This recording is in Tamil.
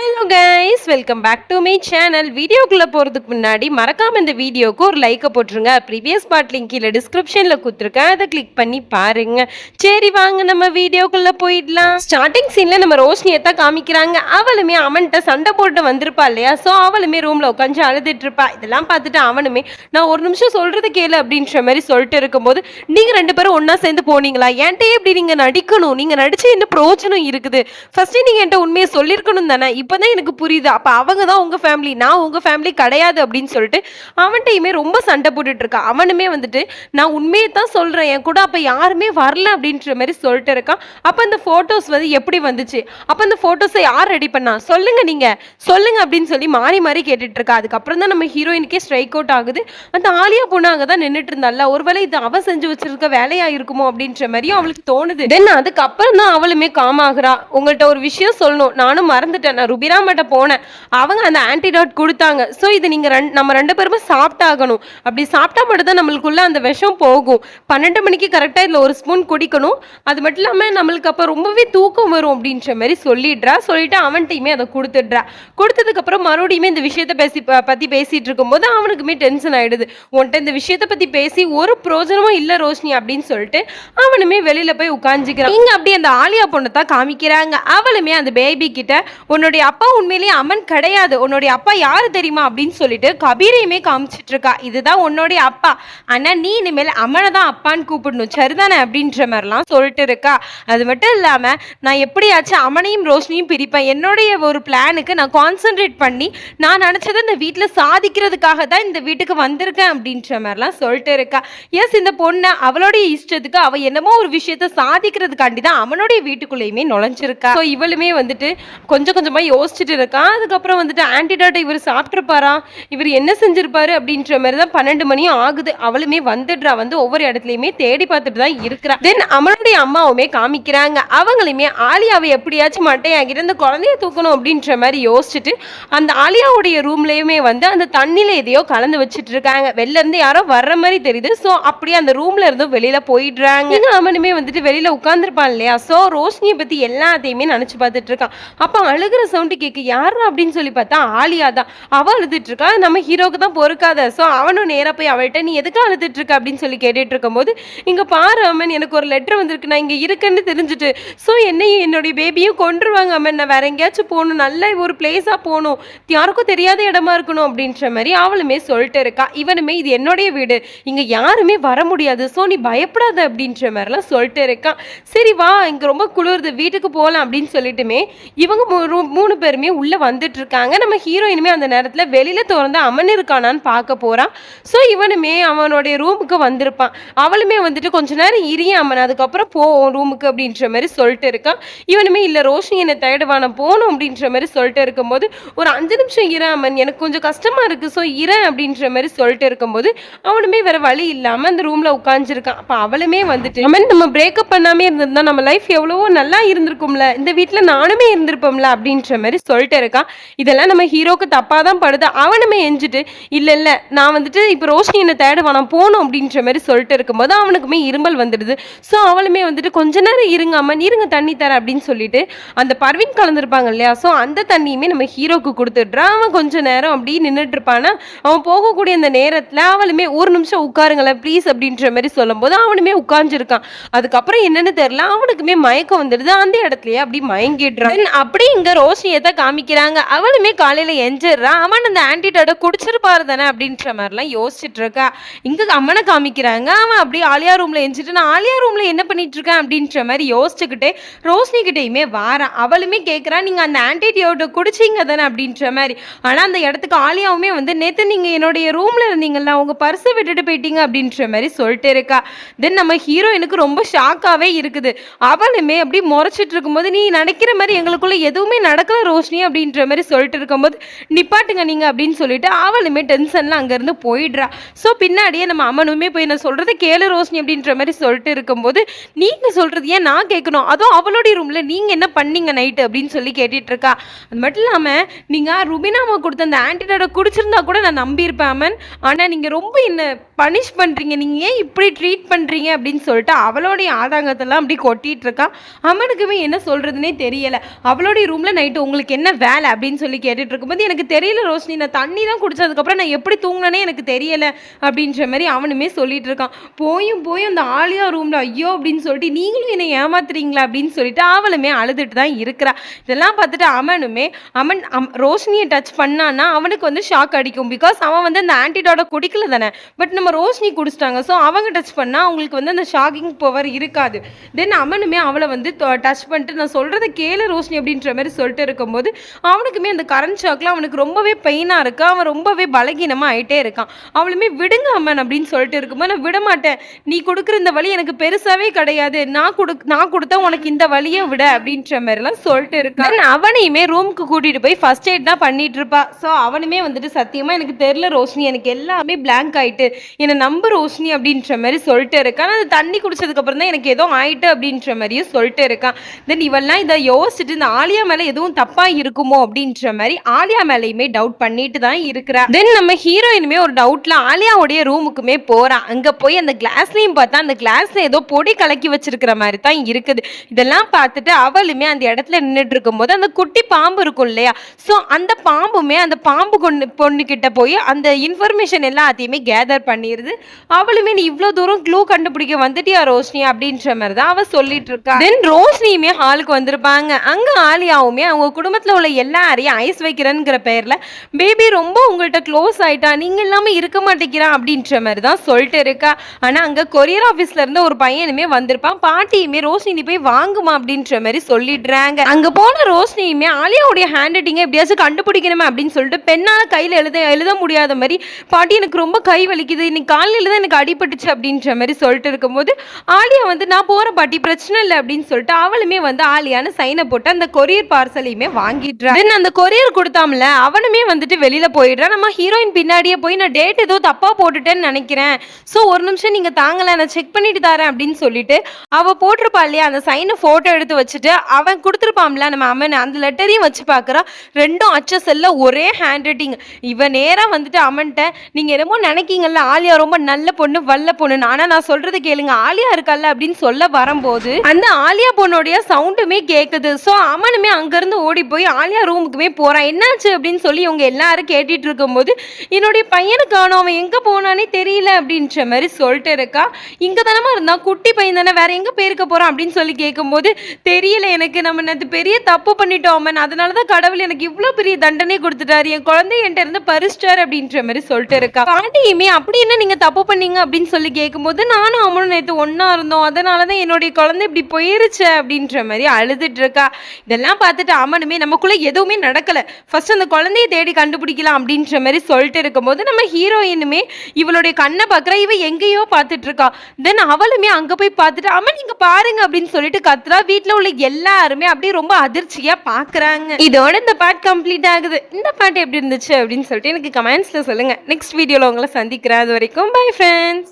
Hello guys welcome back to my channel வீடியோக்குள்ளே போகிறதுக்கு முன்னாடி மறக்காமல் இந்த வீடியோக்கு ஒரு லைக்கை போட்டுருங்க. ப்ரீவியஸ் பார்ட் லிங்க் கீழே டிஸ்கிரிப்ஷனில் கொடுத்துருக்கேன். அதை கிளிக் பண்ணி பாருங்க. சரி வாங்க நம்ம வீடியோக்குள்ளே போயிடலாம். ஸ்டார்டிங் சீனில் நம்ம ரோஷினியை தான் காமிக்கிறாங்க. அவளுமே அவன்கிட்ட சண்டை போட்டு வந்திருப்பா இல்லையா? ஸோ அவளுமே ரூமில் உட்காந்து அழுதுட்டு இருப்பா. இதெல்லாம் பார்த்துட்டு அவனுமே நான் ஒரு நிமிஷம் சொல்கிறது கேளு அப்படின்ற மாதிரி சொல்லிட்டு இருக்கும்போது நீங்கள் ரெண்டு பேரும் ஒன்றா சேர்ந்து போனீங்களா? என்கிட்டயே இப்படி நீங்கள் நடிக்கணும். நீங்கள் நடிச்சு என்ன பிரோஜனம் இருக்குது? ஃபஸ்ட்டு நீங்கள் என்கிட்ட உண்மையை சொல்லியிருக்கணும் தானே. இப்போதான் எனக்கு புரியுது. அப்போ அவங்க தான் உங்கள் ஃபேமிலி நான் உங்கள் ஃபேமிலி கிடையாது அப்படின்னு சொல்லிட்டு அவன்கிட்டயுமே ரொம்ப சண்டை போட்டுட்டு இருக்கான் அவனுமே வந்துட்டு நான் உண்மையை தான் சொல்கிறேன் என் கூட அப்போ யாருமே வரல அப்படின்ற மாதிரி சொல்லிட்டு இருக்கான் அப்போ அந்த ஃபோட்டோஸ் வந்து எப்படி வந்துச்சு? அப்போ அந்த ஃபோட்டோஸை யார் ரெடி பண்ணா? சொல்லுங்கள் நீங்கள் சொல்லுங்கள் அப்படின்னு சொல்லி மாறி மாறி கேட்டுட்டு இருக்கா. அதுக்கப்புறம் தான் நம்ம ஹீரோயினுக்கே ஸ்ட்ரைக் அவுட் ஆகுது. அந்த ஆலியா பொண்ணு அங்கே தான் நின்றுட்டு இருந்தால ஒருவேளை இது அவ செஞ்சு வச்சிருக்க வேலையா இருக்குமோ அப்படின்ற மாதிரியும் அவளுக்கு தோணுது. தென் அதுக்கப்புறம் தான் அவளுமே காம் ஆகுறா. உங்கள்கிட்ட ஒரு விஷயம் சொல்லணும். நானும் மறந்துட்டேன். நான் பிராமட்ட போனேன். அவங்க அந்த ஆன்டிடாட் கொடுத்தாங்க. ஸோ இது நீங்கள் ரெண்டு நம்ம ரெண்டு பேருமே சாப்பிட்டாகணும். அப்படி சாப்பிட்டா மட்டும்தான் நம்மளுக்குள்ளே நம்மளுக்குள்ள அந்த விஷம் போகும். பன்னெண்டு மணிக்கு கரெக்டாக இதில் ஒரு ஸ்பூன் குடிக்கணும். அது மட்டும் இல்லாமல் நம்மளுக்கு அப்போ ரொம்பவே தூக்கம் வரும் அப்படின்ற மாதிரி சொல்லிடுறா. சொல்லிட்டு அவன்கிட்டயுமே அதை கொடுத்துடுறா. கொடுத்ததுக்கப்புறம் மறுபடியுமே இந்த விஷயத்தை பேசி ப- பேசிகிட்டு இருக்கும்போது அவனுக்குமே டென்ஷன் ஆகிடுது உன்ட்ட இந்த விஷயத்தை பற்றி பேசி ஒரு பிரோஜனமும் இல்லை ரோஷினி அப்படின்னு சொல்லிட்டு அவனுமே வெளியில் போய் உட்காந்துக்கிறான் இங்கே அப்படியே அந்த ஆலியா பொண்ணை தான் காமிக்கிறாங்க. அவளுமே அந்த பேபி கிட்ட உன்னுடைய அப்பா உண்மையிலேயே அம்மன் கிடையாது. உன்னுடைய அப்பா யார் தெரியுமா அப்படின்னு சொல்லிட்டு கபீரையுமே காமிச்சிட்டு இருக்கா. இதுதான் உன்னுடைய அப்பா. ஆனா நீ இனிமேல் அம்மனை தான் அப்பான்னு கூப்பிடணும். சரிதானே அப்படின்ற மாதிரிலாம் சொல்லிட்டு இருக்கா. அது மட்டும் இல்லாம நான் எப்படியாச்சும் அம்மனையும் ரோஷினியும் பிரிப்பேன். என்னுடைய ஒரு பிளானுக்கு நான் கான்சென்ட்ரேட் பண்ணி நான் நினச்சதை இந்த வீட்டில் சாதிக்கிறதுக்காக தான் இந்த வீட்டுக்கு வந்திருக்கேன் அப்படின்ற மாதிரிலாம் சொல்லிட்டு இருக்கா. எஸ் இந்த பொண்ணை அவளுடைய இஷ்டத்துக்கு அவள் என்னமோ ஒரு விஷயத்த சாதிக்கிறதுக்காண்டி தான் அவனுடைய வீட்டுக்குள்ளேயுமே நுழைஞ்சிருக்கா. ஸோ இவளுமே வந்துட்டு கொஞ்சம் கொஞ்சமாக யோசிச்சுட்டு இருக்கான் அதுக்கப்புறம் வந்துட்டு ஆன்டிடாட்டை இவர் சாப்பிட்ருப்பாரா இவர் என்ன செஞ்சிருப்பாரு? அப்படின்ற மாதிரி தான் பன்னெண்டு மணியும் ஆகுது. அவளுமே வந்துடுறா. வந்து ஒவ்வொரு இடத்துலையுமே தேடி பார்த்துட்டு தான் இருக்கிறா. தென் அமலுடைய அம்மாவுமே காமிக்கிறாங்க. அவங்களுமே ஆலியாவை எப்படியாச்சும் மட்டையாகிட்டு அந்த குழந்தைய தூக்கணும் அப்படின்ற மாதிரி யோசிச்சுட்டு அந்த ஆலியாவுடைய ரூம்லயுமே வந்து அந்த தண்ணியில எதையோ கலந்து வச்சுட்டு இருக்காங்க வெளில இருந்து யாரோ வர்ற மாதிரி தெரியுது. ஸோ அப்படியே அந்த ரூம்ல இருந்து வெளியில போயிடுறாங்க. அவனுமே வந்துட்டு வெளியில உட்காந்துருப்பான் இல்லையா? ஸோ ரோஷினியை பத்தி எல்லாத்தையுமே நினைச்சு பார்த்துட்டு இருக்கான். அப்போ அழுகிற சவுண்டு கேட்க யாரா அப்படின்னு சொல்லி பார்த்தா ஆலியா தான். அவள் அழுதுட்டு இருக்கா நம்ம ஹீரோக்கு தான் பொறுக்காத. ஸோ அவனும் நேராக போய் அவள்கிட்ட நீ எதுக்கு அழுதுட்டு இருக்க அப்படின்னு சொல்லி கேட்டுட்டு இருக்கும்போது இங்கே பாரு அம்மன் எனக்கு ஒரு லெட்டர் வந்திருக்கு. நான் இங்கே இருக்கேன்னு தெரிஞ்சுட்டு. ஸோ என்னையும் என்னுடைய பேபியும் கொண்டுருவாங்க அம்மன். நான் வேற எங்கேயாச்சும் போகணும். நல்ல ஒரு பிளேஸாக போகணும். யாருக்கும் தெரியாத இடமா இருக்கணும். அப்படின்ற மாதிரி அவளுமே சொல்லிட்டு இருக்கா. இவனுமே இது என்னுடைய வீடு. இங்கே யாருமே வர முடியாது. ஸோ நீ பயப்படாத. அப்படின்ற மாதிரிலாம் சொல்லிட்டு இருக்கான் சரி வா. இங்கே ரொம்ப குளிருது. வீட்டுக்கு போகலாம். அப்படின்னு சொல்லிட்டுமே இவங்க மூ- மூணு பேருமே உள்ளே வந்துட்டு இருக்காங்க நம்ம ஹீரோயினுமே அந்த நேரத்தில் வெளியில திறந்து அமன் இருக்கானான்னு பார்க்க போறான். ஸோ இவனுமே அவனுடைய ரூமுக்கு வந்திருப்பான். அவளுமே வந்துட்டு கொஞ்ச நேரம் இரிய அம்மன் அதுக்கப்புறம் போவோம் ரூமுக்கு அப்படின்ற மாதிரி சொல்லிட்டு இருக்கான். இவனுமே இல்லை ரோஷினி என்னை தேடுவா போகணும் அப்படின்ற மாதிரி சொல்லிட்டு இருக்கும்போது ஒரு அஞ்சு நிமிஷம் இரு அம்மன் எனக்கு கொஞ்சம் கஷ்டமா இருக்கு ஸோ இறேன் அப்படின்ற மாதிரி சொல்லிட்டு இருக்கும்போது அவனுமே வேற வழி இல்லாமல் அந்த ரூமில் உட்காந்துருக்கான் அப்போ அவளுமே வந்துட்டு அம்மன் நம்ம பிரேக்கப் பண்ணாமே இருந்திருந்தா நம்ம லைஃப் எவ்வளவோ நல்லா இருந்திருக்கும்ல. இந்த வீட்டில் நானுமே இருந்திருப்போம்ல அப்படின்ற மாதிரி சொல்லிட்டு இருக்கான். இதெல்லாம் நம்ம ஹீரோக்கு தப்பா தான் படுது அவனுமே எஞ்சிட்டு இல்ல இல்லை நான் வந்துட்டு இப்போ ரோஷினி என்னை தேடுவான் நான் போகணும் அப்படின்ற மாதிரி சொல்லிட்டு இருக்கும்போது அவனுக்குமே இருமல் வந்துடுது. ஸோ அவளுமே வந்துட்டு கொஞ்ச நேரம் இருங்க அம்மன் இருங்க தண்ணி தரேன் அப்படின்னு சொல்லிட்டு அந்த பர்வின் கலந்துருப்பாங்க இல்லையா? ஸோ அந்த தண்ணியுமே நம்ம ஹீரோக்கு கொடுத்துட்றான் அவன் கொஞ்ச நேரம் அப்படி நின்றுட்டு இருப்பானா. அவன் போகக்கூடிய அந்த நேரத்தில் அவளுமே ஒரு நிமிஷம் உட்காருங்களேன் ப்ளீஸ் அப்படின்ற மாதிரி சொல்லும்போது அவனுமே உட்காந்துருக்கான் அதுக்கப்புறம் என்னன்னு தெரியல. அவனுக்குமே மயக்கம் வந்துடுது. அந்த இடத்துலயே அப்படி மயங்கிடுறான். அப்படி இங்க ரோஷினியை தான் காமிக்கிறாங்க? அவளுமே காலையில எஞ்சிடுறான் அவன் அந்த ஆன்டிடோட குடிச்சிருப்பாரு தானே அப்படின்ற மாதிரிலாம் யோசிச்சுட்டு இருக்கா இங்க அம்மனை காமிக்கிறாங்க. அவன் அப்படியே ஆலியா ரூம்ல எஞ்சிட்டு நான் ஆலியா ரூம்ல என்ன பண்ணிட்டு இருக்கேன் அப்படின்ற மாதிரி யோசிச்சுக்கிட்டே ரோஷனிகிட்டயுமே வாரான் அவளுமே கேட்குறா நீங்க அந்த ஆன்டிடியோட குடிச்சீங்க தானே? அப்படின்ற மாதிரி. ஆனா அந்த இடத்துக்கு ஆலியாவுமே வந்து நேத்து நீங்க என்னுடைய ரூம்ல இருந்தீங்கல்ல உங்க பர்ஸை விட்டுட்டு போயிட்டீங்க அப்படின்ற மாதிரி சொல்லிட்டு இருக்கா. தென் நம்ம ஹீரோயினுக்கு ரொம்ப ஷாக்காவே இருக்குது. அவளுமே அப்படி முறைச்சிட்டு இருக்கும்போது நீ நினைக்கிற மாதிரி எங்களுக்குள்ள எதுவுமே நடக்கல ரோஷினி அப்படின்ற மாதிரி சொல்லிட்டு இருக்கும்போது நிப்பாட்டுங்க நீங்க அப்படின்னு சொல்லிட்டு அவளுமே டென்ஷன்ல அங்கேருந்து போயிடுறா. ஸோ பின்னாடியே நம்ம அம்மனுமே போய் நான் சொல்கிறது கேளு ரோஷினி அப்படின்ற மாதிரி சொல்லிட்டு இருக்கும்போது நீங்க சொல்றது ஏன் நான் கேட்கணும்? அதுவும் அவளுடைய ரூம்ல நீங்க என்ன பண்ணீங்க நைட்டு அப்படின்னு சொல்லி கேட்டுட்டு இருக்கா. அது மட்டும் இல்லாம நீங்க ருபினாமா கொடுத்த அந்த ஆன்டிடோட குடிச்சிருந்தா கூட நான் நம்பியிருப்பேன் அம்மன். ஆனா நீங்க ரொம்ப என்ன பனிஷ் பண்ணுறீங்க நீங்க ஏன் இப்படி ட்ரீட் பண்ணுறீங்க அப்படின்னு சொல்லிட்டு அவளுடைய ஆதாங்கத்தெல்லாம் அப்படி கொட்டிட்டு இருக்கா. அம்மனுக்குமே என்ன சொல்கிறதுனே தெரியல. அவளுடைய ரூமில் நைட்டு உங்களுக்கு என்ன வேலை அப்படின்னு சொல்லி கேட்டுட்டு இருக்கும்போது எனக்கு தெரியல ரோஷினி நான் தண்ணி தான் குடிச்சதுக்கப்புறம் நான் எப்படி தூங்கினேனே எனக்கு தெரியல அப்படின்ற மாதிரி அவனுமே சொல்லிட்டு இருக்கான். போயும் போயும் அந்த ஆலியா ரூம்ல ஐயோ அப்படின்னு சொல்லிட்டு நீங்களும் என்னை ஏமாத்துறீங்களா அப்படின்னு சொல்லிட்டு அவளுமே அழுதுட்டு தான் இருக்கிறா. இதெல்லாம் பார்த்துட்டு அவனுமே அவன் அம்- ரோஷினியை டச் பண்ணான்னா அவனுக்கு வந்து ஷாக் அடிக்கும். பிகாஸ் அவன் வந்து அந்த ஆன்டிடாட குடிக்கல தானே. பட் நம்ம ரோஷினி குடிச்சிட்டாங்க. ஸோ அவங்க டச் பண்ணால் அவங்களுக்கு வந்து அந்த ஷாக்கிங் பவர் இருக்காது. தென் அவனுமே அவளை வந்து டச் பண்ணிட்டு நான் சொல்கிறத கேளு ரோஷினி அப்படின்ற மாதிரி சொல்லிட்டு இருக்கும்போது அவனுக்குமே அந்த கரண்ட் ஷாக்கில் அவனுக்கு ரொம்பவே பெயினாக இருக்கு. அவன் ரொம்பவே பலகீனமாக ஆயிட்டே இருக்கான். அவளுமே விடுங்க அம்மன் அப்படின்னு சொல்லிட்டு இருக்கும்போது நான் விடமாட்டேன் நீ கொடுக்குற இந்த வழி எனக்கு பெருசாவே கிடையாது. நான் கொடு நான் கொடுத்தா உனக்கு இந்த வழியை விட அப்படின்ற மாதிரிலாம் சொல்லிட்டு இருக்கான் அவனையுமே ரூமுக்கு கூட்டிட்டு போய் ஃபர்ஸ்ட் எய்ட் தான் பண்ணிட்டு இருப்பா. ஸோ அவனுமே வந்துட்டு சத்தியமா எனக்கு தெரியல ரோஷினி. எனக்கு எல்லாமே பிளாங்க் ஆயிட்டு என்னை நம்பு ரோஷினி அப்படின்ற மாதிரி சொல்லிட்டு இருக்கான் அந்த தண்ணி குடிச்சதுக்கு அப்புறம் தான் எனக்கு ஏதோ ஆயிட்டு அப்படின்ற மாதிரியும் சொல்லிட்டு இருக்கான் தென் இவெல்லாம் இதை யோசிச்சுட்டு இந்த ஆலியா மேல எதுவும் தப்பா இருக்குமோ அப்படின்ற மாதிரி ஆலியா மேலேயுமே டவுட் பண்ணிட்டு தான் இருக்கிறா. தென் நம்ம ஹீரோயினுமே ஒரு டவுட்ல ஆலியாவுடைய ரூமுக்குமே போறான் அங்க போய் அந்த கிளாஸ்லயும் பார்த்தா அந்த கிளாஸ்ல ஏதோ பொடி கலக்கி வச்சிருக்கிற மாதிரி தான் இருக்குது. இதெல்லாம் பார்த்துட்டு அவளுமே அந்த இடத்துல நின்றுட்டு இருக்கும்போது அந்த குட்டி பாம்பு இருக்கும் இல்லையா? ஸோ அந்த பாம்புமே அந்த பாம்பு கொண்டு பொண்ணு கிட்ட போய் அந்த இன்ஃபர்மேஷன் எல்லாத்தையுமே கேதர் பண்ணிடுது. அவளுமே நீ இவ்வளோ தூரம் க்ளூ கண்டுபிடிக்க வந்துட்டியா ரோஷினி? அப்படின்ற மாதிரி தான் அவ சொல்லிட்டு இருக்கா. தென் ரோஷினியுமே ஹாலுக்கு வந்திருப்பாங்க. அங்க ஆலியாவுமே அவங்க குடும்பத்தில் உள்ள எல்லாரையும் ஐஸ் வைக்கிறேங்கிற பேரில் பேபி ரொம்ப உங்கள்கிட்ட க்ளோஸ் ஆயிட்டா நீங்கள் இல்லாமல் இருக்க மாட்டேங்கிறா அப்படின்ற மாதிரி தான் சொல்லிட்டு இருக்கா. ஆனால் அங்கே கொரியர் ஆஃபீஸ்லேருந்து ஒரு பையனுமே வந்திருப்பான். பாட்டியுமே ரோஷினி போய் வாங்குமா அப்படின்ற மாதிரி சொல்லிடுறாங்க. அங்கே போன ரோஷினியுமே ஆலியாவுடைய ஹேண்ட் ரைட்டிங்கை எப்படியாச்சும் கண்டுபிடிக்கணுமே அப்படின்னு சொல்லிட்டு பெண்ணால் கையில் எழுத எழுத முடியாத மாதிரி பாட்டி எனக்கு ரொம்ப கை வலிக்குது இன்னைக்கு காலையில் தான் எனக்கு அடிபட்டுச்சு அப்படின்ற மாதிரி சொல்லிட்டு இருக்கும்போது ஆலியா வந்து நான் போகிற பாட்டி பிரச்சனை இல்லை அப்படின்னு சொல்லிட்டு அவளுமே வந்து ஆலியான சைனை போட்டு அந்த கொரியர் பார்சலையுமே வாங்கிடுறா. தென் அந்த கொரியர் கொடுத்தாம்ல அவனுமே வந்துட்டு வெளியில போயிடுறான் நம்ம ஹீரோயின் பின்னாடியே போய் நான் டேட் ஏதோ தப்பா போட்டுட்டேன்னு நினைக்கிறேன். ஸோ ஒரு நிமிஷம் நீங்க தாங்கல நான் செக் பண்ணிட்டு தரேன் அப்படின்னு சொல்லிட்டு அவ போட்டிருப்பா இல்லையா அந்த சைனை போட்டோ எடுத்து வச்சுட்டு அவன் கொடுத்துருப்பான்ல நம்ம அம்மன் அந்த லெட்டரையும் வச்சு பாக்குறான் ரெண்டும் அச்ச செல்ல ஒரே ஹேண்ட் ரைட்டிங் இவன் நேரா வந்துட்டு அம்மன்ட்ட நீங்க என்னமோ நினைக்கீங்கல்ல ஆலியா ரொம்ப நல்ல பொண்ணு வல்ல பொண்ணு ஆனா நான் சொல்றது கேளுங்க ஆலியா இருக்கல்ல அப்படின்னு சொல்ல வரும்போது அந்த ஆலியா பொண்ணுடைய சவுண்டுமே கேக்குது. ஸோ அவனுமே அங்கிருந்து ஓடி போய் ஆலியா ரூமுக்குமே போகிறான் என்னாச்சு அப்படின்னு சொல்லி இவங்க எல்லாரும் கேட்டுட்டு இருக்கும்போது என்னுடைய பையனுக்கான அவன் எங்கே போனானே தெரியல அப்படின்ற மாதிரி சொல்லிட்டு இருக்கா. இங்கே தானமா இருந்தான் குட்டி பையன் தானே வேற எங்கே போயிருக்க போகிறான் அப்படின்னு சொல்லி கேட்கும்போது தெரியல எனக்கு. நம்ம நேற்று பெரிய தப்பு பண்ணிட்டோம் அம்மன் அதனால தான் கடவுள் எனக்கு இவ்வளோ பெரிய தண்டனை கொடுத்துட்டாரு. என் குழந்தை என்கிட்ட இருந்து பறிச்சிட்டார் அப்படின்ற மாதிரி சொல்லிட்டு இருக்கா. பாட்டியுமே அப்படி என்ன நீங்கள் தப்பு பண்ணீங்க? அப்படின்னு சொல்லி கேட்கும்போது நானும் அம்மனும் நேற்று ஒன்றா இருந்தோம். அதனால தான் என்னுடைய குழந்தை இப்படி போயிருச்சு அப்படின்ற மாதிரி அழுதுட்டு இருக்கா. இதெல்லாம் பார்த்துட்டு நானுமே நமக்குள்ளே எதுவுமே நடக்கல. ஃபஸ்ட் அந்த குழந்தைய தேடி கண்டுபிடிக்கலாம் அப்படின்ற மாதிரி சொல்லிட்டு இருக்கும்போது நம்ம ஹீரோயினுமே இவளுடைய கண்ணை பார்க்குறா இவ எங்கேயோ பார்த்துட்டு இருக்கா. தென் அவளுமே அங்க போய் பார்த்துட்டு அம்மா நீங்க பாருங்க அப்படின்னு சொல்லிட்டு கத்துறா. வீட்டில் உள்ள எல்லாருமே அப்படியே ரொம்ப அதிர்ச்சியாக பார்க்குறாங்க. இதோட இந்த பாட் கம்ப்ளீட் ஆகுது. இந்த பாட்டு எப்படி இருந்துச்சு அப்படின்னு சொல்லிட்டு எனக்கு கமெண்ட்ஸ்ல சொல்லுங்க. நெக்ஸ்ட் வீடியோவில் உங்களை சந்திக்கிறேன். அது வரைக்கும் பை ஃப்ரெண்ட்ஸ்